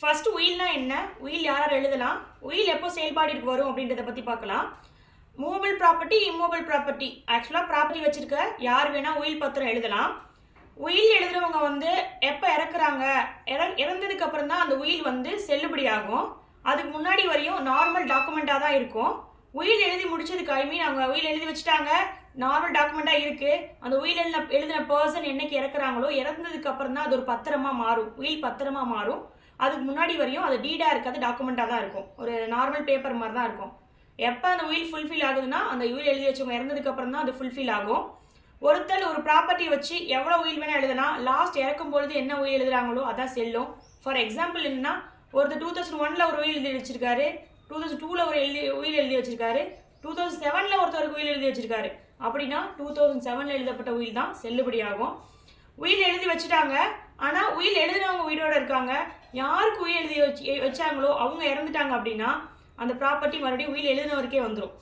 First உயில்னா என்ன? உயில் யாரார் எழுதலாம்? உயில் எப்போ செயல்பாடிற்கு வரும் அப்படின்றத பற்றி பார்க்கலாம். மூவபிள் ப்ராப்பர்ட்டி இம்மூவபிள் ப்ராப்பர்ட்டி ஆக்சுவலாக ப்ராப்பர்ட்டி வச்சிருக்க யார் வேணால் உயில் பத்திரம் எழுதலாம். உயில் எழுதுறவங்க வந்து எப்போ இறக்குறாங்க? இற இறந்ததுக்கு அப்புறம் தான் அந்த உயில் வந்து செல்லுபடி ஆகும். அதுக்கு முன்னாடி வரையும் நார்மல் டாக்குமெண்ட்டாக தான் இருக்கும். உயில் எழுதி முடிச்சதுக்கு ஐ மீன் அவங்க உயில் எழுதி வச்சுட்டாங்க. நார்மல் டாக்குமெண்ட்டாக இருக்குது அந்த உயில் எழுதின எழுதின பர்சன் என்னைக்கு இறக்குறாங்களோ இறந்ததுக்கு அப்புறம் தான் அது ஒரு பத்திரமா மாறும். உயில் பத்திரமா மாறும். அதுக்கு முன்னாடி வரையும் அது டீடாக இருக்காது டாக்குமெண்ட்டாக தான் இருக்கும். ஒரு நார்மல் பேப்பர் மாதிரி தான் இருக்கும். எப்போ அந்த உயில் ஃபுல்ஃபில் ஆகுதுன்னா அந்த உயில் எழுதி வச்சவங்க இறந்ததுக்கப்புறம் தான் அது ஃபுல்ஃபில் ஆகும். ஒருத்தர் ஒரு ப்ராப்பர்ட்டி வச்சு எவ்வளோ உயில் வேணால் எழுதுனா லாஸ்ட் இறக்கும் பொழுது என்ன உயில் எழுதுறாங்களோ அதான் செல்லும். ஃபார் எக்ஸாம்பிள் என்னன்னா ஒருத்தர் டூ தௌசண்ட் ஒனில் ஒரு உயில் எழுதி வச்சிருக்காரு டூ தௌசண்ட் டூவில் ஒரு எழுதி உயில் எழுதி வச்சிருக்காரு டூ தௌசண்ட் செவனில் ஒருத்தருக்கு உயில் எழுதி வச்சிருக்காரு. அப்படின்னா டூ தௌசண்ட் செவனில் எழுதப்பட்ட உயில் தான் செல்லுபடி ஆகும் உயில் எழுதி வச்சுட்டாங்க ஆனால் உயில் எழுதினவங்க உயிரோட இருக்காங்க. யாருக்கு உயில் எழுதி வச்சு வச்சாங்களோ அவங்க இறந்துட்டாங்க அப்படின்னா அந்த ப்ராப்பர்ட்டி மறுபடியும் உயில் எழுதினவருக்கே வந்துடும்